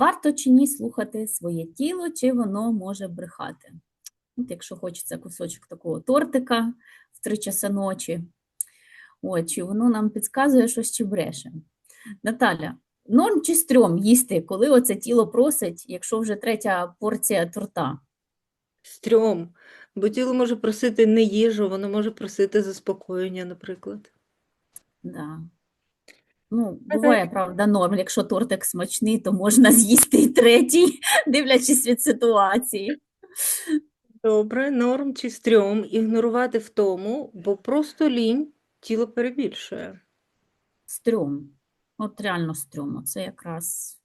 Варто чи ні слухати своє тіло, чи воно може брехати? От якщо хочеться кусочок такого тортика в три часа ночі, от, чи воно нам підказує щось чи бреше. Наталя, норм чи стрьом їсти, коли оце тіло просить, якщо вже третя порція торта? Стрьом. Бо тіло може просити не їжу, воно може просити заспокоєння, наприклад. Да. Ну, буває, правда, норм. Якщо тортик смачний, то можна з'їсти і третій, дивлячись від ситуації. Добре, норм чи стрьом ігнорувати втому, бо просто лінь тіло перебільшує. Стрьом. От реально стрьом. Це якраз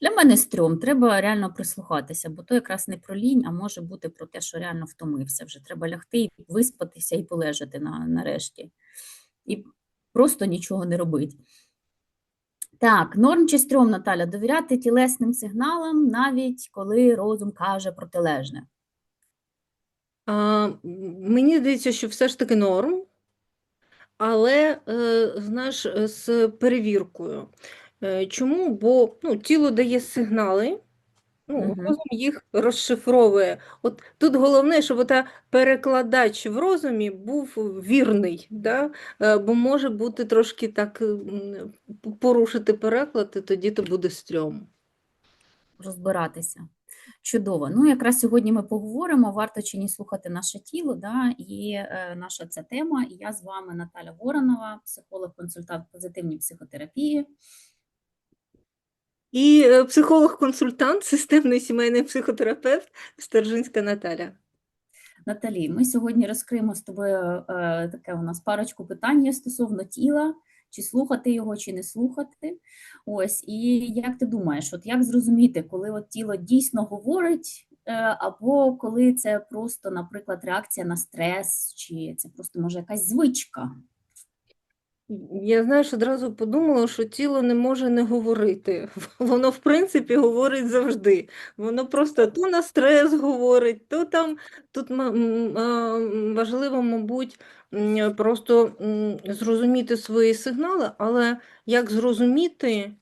для мене стрьом. Треба реально прислухатися, бо то якраз не про лінь, а може бути про те, що реально втомився. Вже треба лягти і виспатися і полежати на, нарешті. І просто нічого не робити. Так, норм чи стрьом, Наталя, довіряти тілесним сигналам, навіть коли розум каже протилежне. А, мені здається, що все ж таки норм, але, е, знаєш, з перевіркою. Е, Чому? Бо ну, тіло дає сигнали, ну, розум їх розшифровує. От тут головне, щоб ота перекладач в розумі був вірний, да? Е, Бо може бути трошки так порушити переклад, і тоді то буде стрьом. розбиратися. Чудово. Ну, якраз сьогодні ми поговоримо, варто чи ні слухати наше тіло, да? і е, наша ця тема. І я з вами Наталя Воронова, психолог-консультант позитивній психотерапії. І е, психолог-консультант, системний сімейний психотерапевт Стержинська Наталя. Наталі, ми сьогодні розкриємо з тобою е, таке у нас парочку питань стосовно тіла, чи слухати його, чи не слухати. Ось, і як ти думаєш, от як зрозуміти, коли от тіло дійсно говорить, е, або коли це просто, наприклад, реакція на стрес, чи це просто може якась звичка? Я, знаєш, одразу подумала, що тіло не може не говорити. Воно, в принципі, говорить завжди. Воно просто то на стрес говорить, то там тут важливо, мабуть, просто зрозуміти свої сигнали, але як зрозуміти,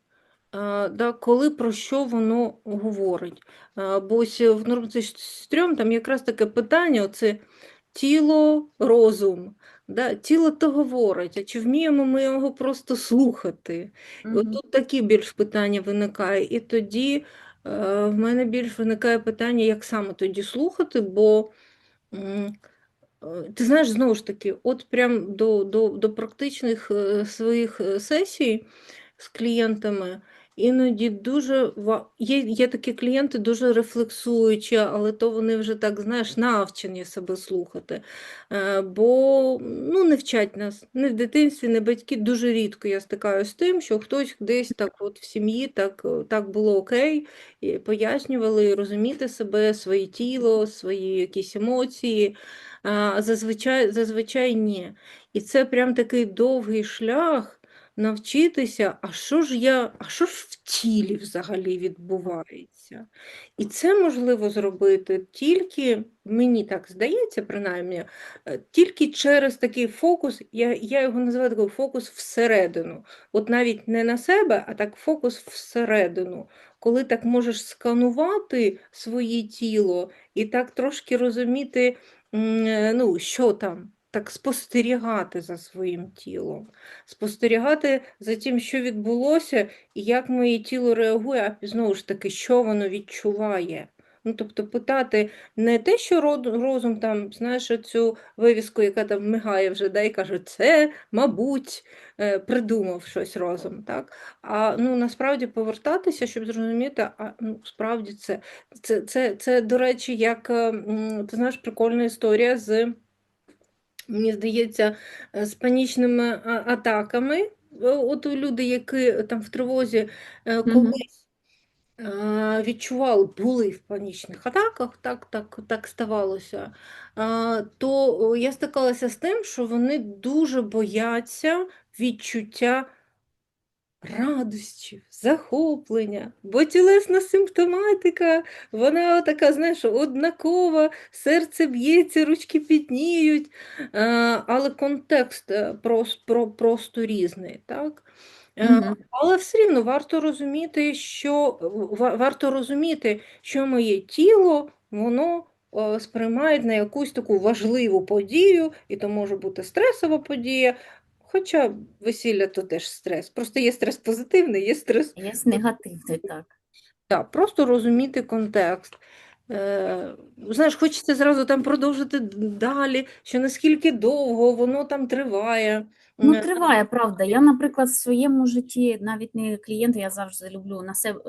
коли про що воно говорить. Бо ось в нормцистрьом там якраз таке питання: оце тіло, розум. Да, тіло то говорить, а чи вміємо ми його просто слухати? Мгм. От тут такі більш питання виникає. І тоді е, в мене більш виникає питання, як саме тоді слухати, бо е, ти знаєш, знову ж таки, от прям до, до, до практичних е, своїх е, сесій з клієнтами. Іноді дуже є, є такі клієнти дуже рефлексуючі, але то вони вже так, знаєш, навчені себе слухати. Е, Бо ну, не вчать нас не в дитинстві, не батьки. Дуже рідко я стикаюся з тим, що хтось десь так от в сім'ї так, е, так було окей, і пояснювали розуміти себе, своє тіло, свої якісь емоції. Зазвичай, зазвичай ні. І це прям такий довгий шлях навчитися, а що ж я, а що ж в тілі взагалі відбувається? І це можливо зробити тільки, мені так здається, принаймні, е, тільки через такий фокус, я, я його називаю такий фокус всередину. От навіть не на себе, а так фокус всередину. Коли так можеш сканувати своє тіло і так трошки розуміти, е, ну, що там, так спостерігати за своїм тілом, спостерігати за тим, що відбулося, і як моє тіло реагує, а знову ж таки, що воно відчуває. Ну, тобто питати не те, що розум там, знаєш, цю вивіску, яка там мигає вже, да, і каже, це, мабуть, е, придумав щось розум, так? А ну, насправді повертатися, щоб зрозуміти, а ну, справді це, це, це, це, до речі, як, ти знаєш, прикольна історія з, мені здається, е, з панічними атаками. Е, От люди, які там в тривозі е, колись відчували, були в панічних атаках, так, так, так ставалося, то я стикалася з тим, що вони дуже бояться відчуття радості, захоплення, бо тілесна симптоматика, вона така, знаєш, однакова, серце б'ється, ручки підніють, але контекст е, просто різний. Так? Е, Мгм. Але все рівно варто розуміти, що варто розуміти, що моє тіло воно е, сприймає на якусь таку важливу подію, і то може бути стресова подія. Хоча весілля то теж стрес. Просто є стрес позитивний, є стрес. Є негативний, так. Так, просто розуміти контекст. Е, знаєш, хочеться зразу там продовжити далі, що наскільки довго воно там триває. Ну, триває, правда. Я, наприклад, в своєму житті, навіть не клієнти, я завжди люблю на себе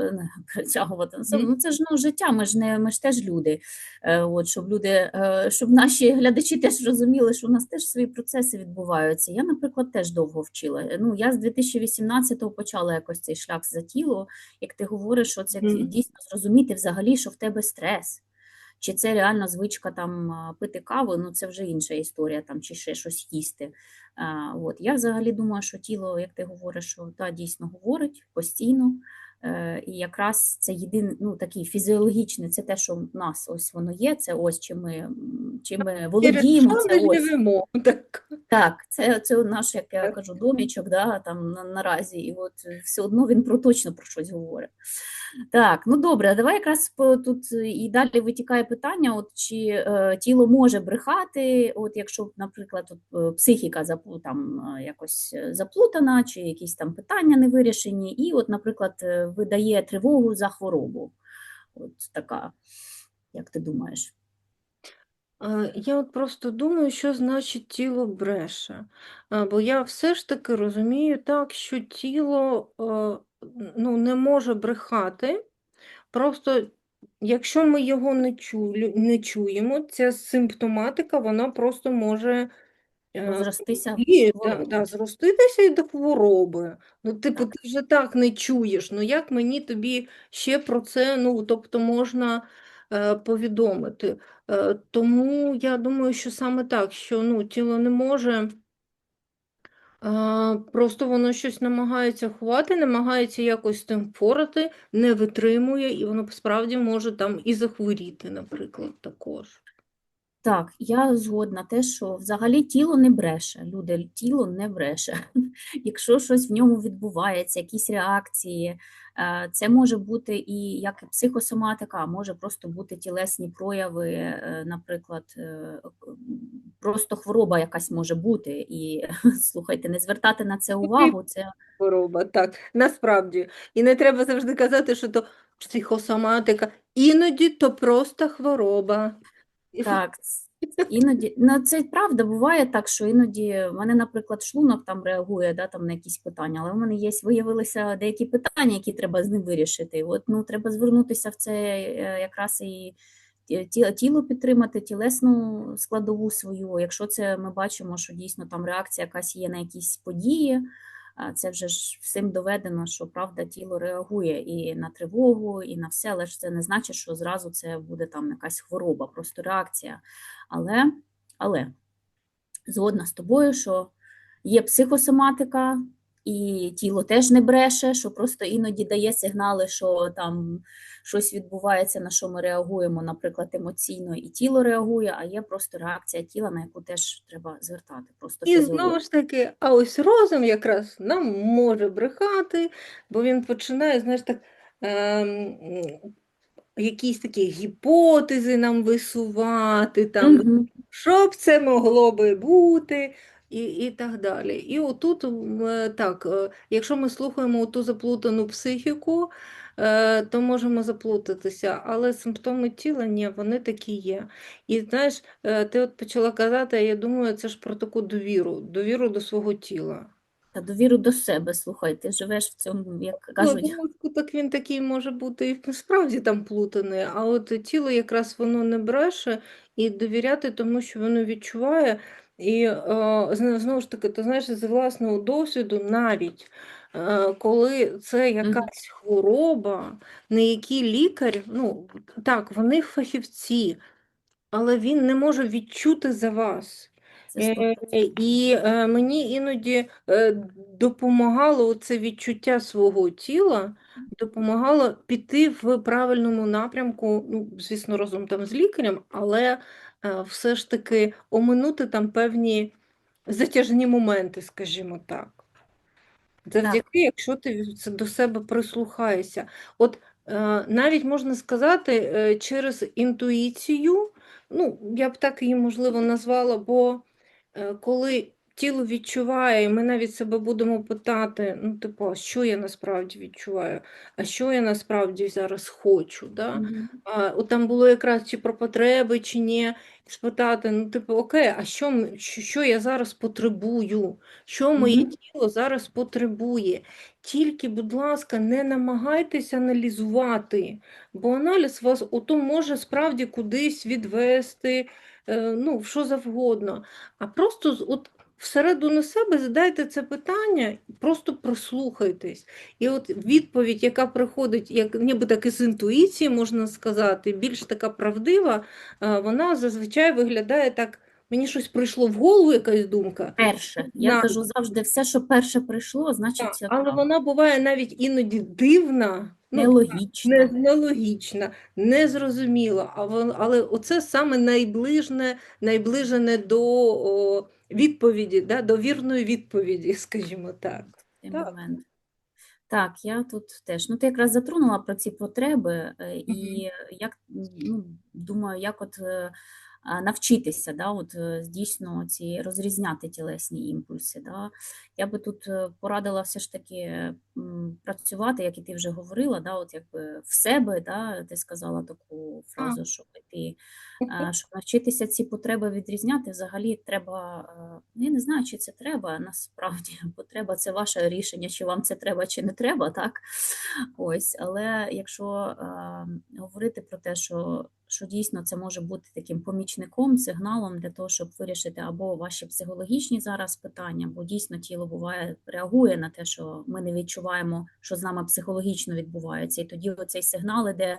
притягувати на себе. Ну, це ж ну, життя, ми ж не ми ж теж люди. Е, От, щоб люди, е, щоб наші глядачі теж розуміли, що у нас теж свої процеси відбуваються. Я, наприклад, теж довго вчила. Е, Ну, я з 2018-го почала якось цей шлях за тіло. Як ти говориш, що це дійсно зрозуміти взагалі, що в тебе стрес. Чи це реально звичка там пити каву, ну це вже інша історія, там, чи ще щось їсти. От. Я взагалі думаю, що тіло, як ти говориш, що та, дійсно говорить постійно. Е, і якраз це єдине, ну, такий фізіологічний, це те, що в нас ось воно є, це ось чим ми, чим ми володіємо, це ми ось. живемо? Так. Так, це, це наш, як я кажу, домічок, да, там на, наразі, і от все одно він про точно про щось говорить. Так, ну добре, а давай якраз по- тут е, і далі витікає питання, от чи е, тіло може брехати, от якщо, наприклад, от, е, психіка там, е, якось заплутана, чи якісь там питання не вирішені, і, от, наприклад, видає тривогу за хворобу. От така, як ти думаєш? Е, Я от просто думаю, що значить тіло бреше. Е, Бо я все ж таки розумію так, що тіло е, ну, не може брехати. Просто якщо ми його не чую, не чуємо, ця симптоматика, вона просто може е, і, да, да, зроститися і до хвороби. Ну, типу, Так. ти вже так не чуєш. Ну як мені тобі ще про це, ну, тобто можна повідомити. Е, тому я думаю, що саме так, що ну, тіло не може. Просто воно щось намагається ховати, намагається якось тим впорати, не витримує, і воно справді може там і захворіти, наприклад, також. Так, я згодна те, що взагалі тіло не бреше, люди, тіло не бреше. Якщо щось в ньому відбувається, якісь реакції, е, це може бути і як і психосоматика, а може просто бути тілесні прояви, е, наприклад, е, просто хвороба якась може бути. І слухайте, не звертати на це увагу, це Хвороба, так, насправді. І не треба завжди казати, що то психосоматика. Іноді то просто хвороба. Так, іноді, ну це правда, буває так, що іноді в мене, наприклад, шлунок там реагує да, там, на якісь питання, але в мене є, виявилися деякі питання, які треба з ним вирішити. От, ну, треба звернутися в це е, якраз і ті- ті- тіло підтримати, тілесну складову свою. Якщо це ми бачимо, що дійсно там реакція якась є на якісь події, це вже ж всім доведено, що правда тіло реагує і на тривогу, і на все, але ж це не значить, що зразу це буде там якась хвороба, просто реакція. Але, але згодна з тобою, що є психосоматика, і тіло теж не бреше, що просто іноді дає сигнали, що там щось відбувається, на що ми реагуємо, наприклад, емоційно, і тіло реагує, а є просто реакція тіла, на яку теж треба звертати. Просто І знову ж таки, а ось розум якраз нам може брехати, бо він починає, знаєш, так, ем, якісь такі гіпотези нам висувати, там, Мгм. що б це могло би бути, і, і так далі. І отут, е, так, е, якщо ми слухаємо ту заплутану психіку, е, то можемо заплутатися, але симптоми тіла ні, вони такі є. І знаєш, ти от почала казати, а я думаю, це ж про таку довіру, довіру до свого тіла. Та довіру до себе, слухай, ти живеш в цьому, як Ну, кажуть, мозку так він такий може бути і справді там плутаний, а от тіло якраз воно не бреше і довіряти тому, що воно відчуває. І е, знову ж таки, ти знаєш, з власного досвіду, навіть е, коли це якась хвороба, на якій лікар, ну так, вони фахівці, але він не може відчути за вас. Е, 100%. І мені іноді допомагало це відчуття свого тіла, допомагало піти в правильному напрямку, ну, звісно, разом там з лікарем, але все ж таки оминути там певні затяжні моменти, скажімо так. Завдяки, якщо ти до себе прислухаєшся. От е, навіть можна сказати, е, через інтуїцію, ну, я б так її, можливо, назвала, бо е, коли тіло відчуває, і ми навіть себе будемо питати, ну, типу, що я насправді відчуваю, а що я насправді зараз хочу, да? Мгм. А, от там було якраз чи про потреби, чи ні, спитати, ну, типу, окей, а що, що, що я зараз потребую? Що моє Мгм. тіло зараз потребує? Тільки, будь ласка, не намагайтеся аналізувати, бо аналіз вас ото може справді кудись відвести, е, ну, в що завгодно. А просто от всередину себе задайте це питання, просто прислухайтесь. І от відповідь, яка приходить, як ніби так із інтуїції, можна сказати, більш така правдива, е, вона зазвичай виглядає так. Мені щось прийшло в голову, якась думка. Перше. Я На- кажу завжди, все, що перше прийшло, значить Так, це але вона буває навіть іноді дивна, ну, не, нелогічна, незрозуміла. А вон- але оце саме найближне, найближене до о, відповіді, да, до вірної відповіді, скажімо так. цей Так. момент. Так, я тут теж. Ну, ти якраз затронула про ці потреби, е, і як ну, думаю, як от е, навчитися, да, от е, дійсно ці розрізняти тілесні імпульси. Да. Я би тут е, порадила все ж таки працювати, як і ти вже говорила, да, от якби в себе, да, ти сказала таку фразу, що ти щоб навчитися ці потреби відрізняти, взагалі треба, ну, я не знаю, чи це треба насправді, потреба це ваше рішення, чи вам це треба, чи не треба, так? Ось, але якщо говорити про те, що, що дійсно це може бути таким помічником, сигналом для того, щоб вирішити або ваші психологічні зараз питання, бо дійсно тіло буває реагує на те, що ми не відчуваємо, що з нами психологічно відбувається, і тоді оцей сигнал іде.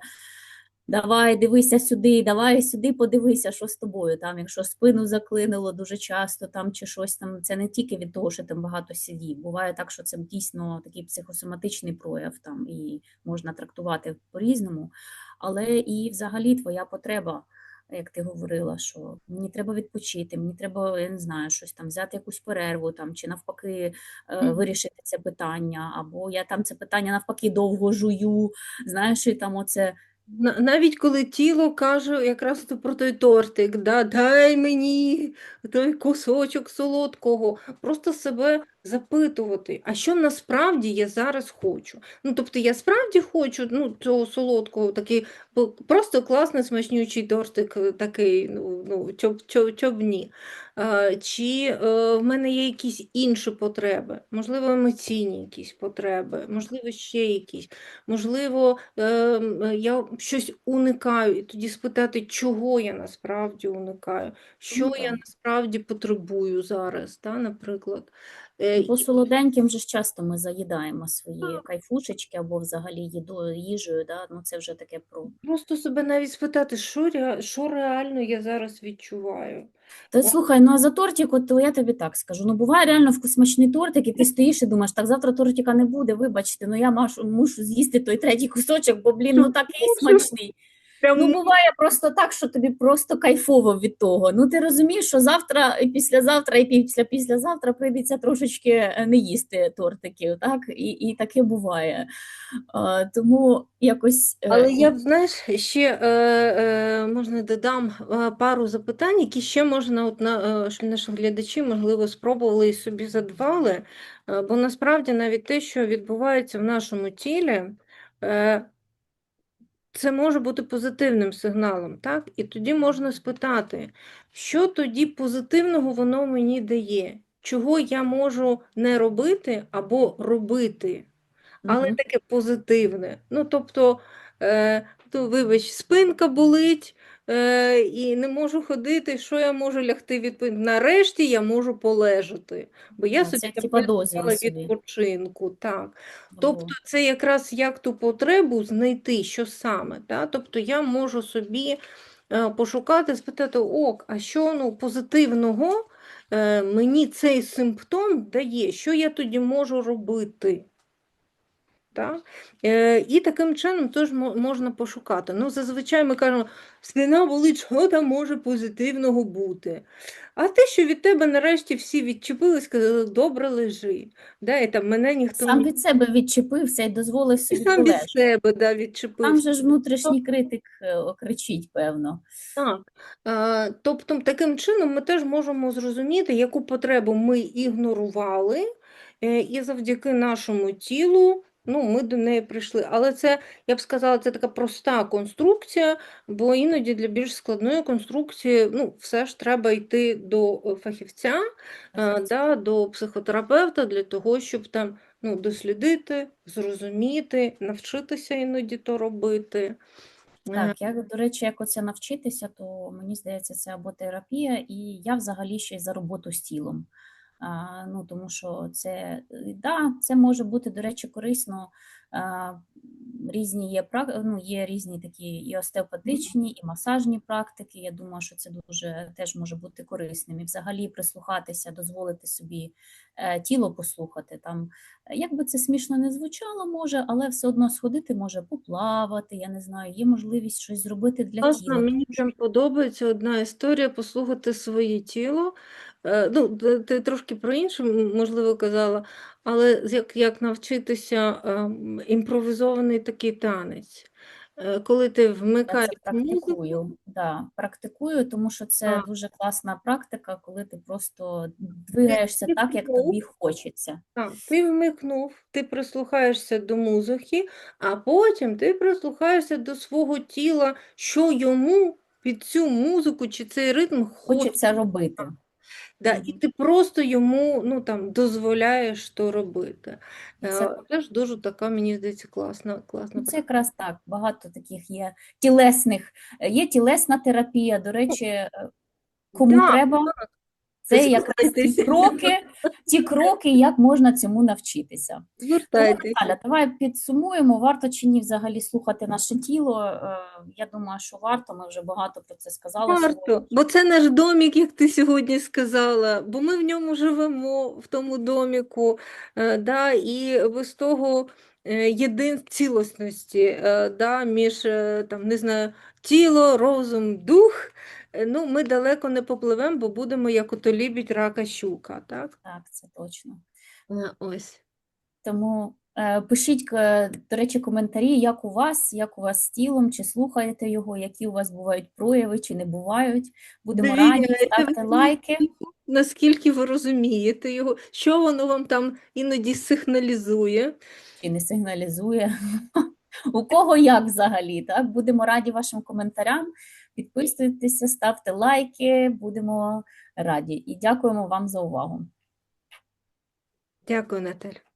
Давай, дивися сюди, давай сюди, подивися, що з тобою. Там, якщо спину заклинило дуже часто, там чи щось там, це не тільки від того, що там багато сидів. Буває так, що це дійсно такий психосоматичний прояв, там і можна трактувати по-різному. Але і взагалі твоя потреба, як ти говорила, що мені треба відпочити, мені треба, я не знаю, щось там взяти якусь перерву, там чи навпаки е, вирішити це питання, або я там це питання навпаки довго жую. Знаєш, і там оце. На- Навіть коли тіло каже якраз про той тортик, да, дай мені той кусочок солодкого, просто себе запитувати, а що насправді я зараз хочу. Ну, тобто я справді хочу ну, цього солодкого, такий просто класний смачнючий тортик, е, такий, ну, ну чоб, чоб, чоб ні. А, Чи е, в мене є якісь інші потреби, можливо, емоційні якісь потреби, можливо, ще якісь. Можливо, е, я щось уникаю, і тоді спитати, чого я насправді уникаю, що Ну, я насправді потребую зараз, та, наприклад. Е, По солоденьким же ж часто ми заїдаємо свої кайфушечки або взагалі їдою, їжею, да? ну це вже таке про. Просто себе навіть спитати, що, ре- що реально я зараз відчуваю. Та слухай, ну а за тортик, от я тобі так скажу. Ну буває реально вкус- смачний тортик, і ти стоїш і думаєш, так завтра тортика не буде, вибачте, ну я машу, мушу з'їсти той третій кусочок, бо блін, ну такий смачний. Прям Ну, буває просто так, що тобі просто кайфово від того. Ну, ти розумієш, що завтра, і післязавтра, і після післязавтра прийдеться трошечки е, не їсти тортиків, так? І, і таке буває. А, тому якось. е, Але я б, знаєш, ще е, е, можна додам е, пару запитань, які ще можна, от, на, щоб наші глядачі, можливо, спробували і собі задбали. Бо насправді навіть те, що відбувається в нашому тілі, е, це може бути позитивним сигналом, так? І тоді можна спитати, що тоді позитивного воно мені дає, чого я можу не робити або робити але мгм. таке позитивне. Ну, тобто, е, то, вибач, спинка болить е, і не можу ходити, що я можу лягти відпочити? Нарешті я можу полежати, бо я А, собі собі. відпочинку. Так. Тобто це якраз як ту потребу знайти, що саме. Та? Тобто я можу собі е, пошукати, спитати, ок, а що ну, позитивного е, мені цей симптом дає, що я тоді можу робити? Так? Е, і таким чином теж можна пошукати. Ну, зазвичай ми кажемо, спина болить, що там може позитивного бути. А те, що від тебе нарешті всі відчепились, сказали, добре лежи. Да, і там мене ніхто Сам від себе відчепився і дозволив і собі сам від себе да, Там же ж внутрішній критик е, окричить, певно. Так. Тобто, таким чином ми теж можемо зрозуміти, яку потребу ми ігнорували, е, і завдяки нашому тілу ну, ми до неї прийшли. Але це, я б сказала, це така проста конструкція, бо іноді для більш складної конструкції ну, все ж треба йти до е, фахівця, е, да, до психотерапевта для того, щоб там ну, дослідити, зрозуміти, навчитися іноді то робити. Е, Так, я, до речі, як оце навчитися, то мені здається, це або терапія, і я взагалі ще й за роботу з тілом. Ну, тому що це, е, да, це може бути, до речі, корисно. Різні є, ну, є різні такі і остеопатичні, і масажні практики. Я думаю, що це дуже теж може бути корисним. І взагалі прислухатися, дозволити собі е, тіло послухати. Там, е, як би це смішно не звучало, може, але все одно сходити може поплавати, я не знаю, є можливість щось зробити для тіла. мені прям подобається одна історія послухати своє тіло. Е, Ну, ти трошки про інше, можливо, казала, але як, як навчитися ем, імпровізований такий танець. Е, Коли ти Я вмикаєш це практикую, да, практикую, тому що це Так. дуже класна практика, коли ти просто ти двигаєшся так, як тобі хочеться. так, ти вмикнув, ти прислухаєшся до музики, а потім ти прислухаєшся до свого тіла, що йому під цю музику чи цей ритм хочеться. Хочеться робити. Да, і ти просто йому ну, там, дозволяєш то робити. Це ж Теж дуже така, мені здається, класна, класна Ну, це якраз так. Багато таких є тілесних. е, Є тілесна терапія. До речі, е, кому да, треба, це якраз ті кроки, ті кроки, як можна цьому навчитися. Звертайтеся. Наталя, давай підсумуємо, варто чи ні взагалі слухати наше тіло. Е, Я думаю, що варто, ми вже багато про це сказали Варто, сьогодні. бо це наш домік, як ти сьогодні сказала, бо ми в ньому живемо, в тому доміку, е, да, і без того е, єдин цілісності да, між там, не знаю, тіло, розум, дух. Е, Ну, ми далеко не попливемо, бо будемо, як ото лібідь, рака, щука. Так? Так, це точно. Е, Ось. Тому е, пишіть, е, до речі, коментарі, як у вас, як у вас з тілом, чи слухаєте його, які у вас бувають прояви, чи не бувають. Будемо раді, ставте лайки. наскільки ви розумієте його, що воно вам там іноді сигналізує. чи не сигналізує. У кого як взагалі, так? Будемо раді вашим коментарям. Підписуйтеся, ставте лайки, будемо раді. І дякуємо вам за увагу. Дякую, Наталя.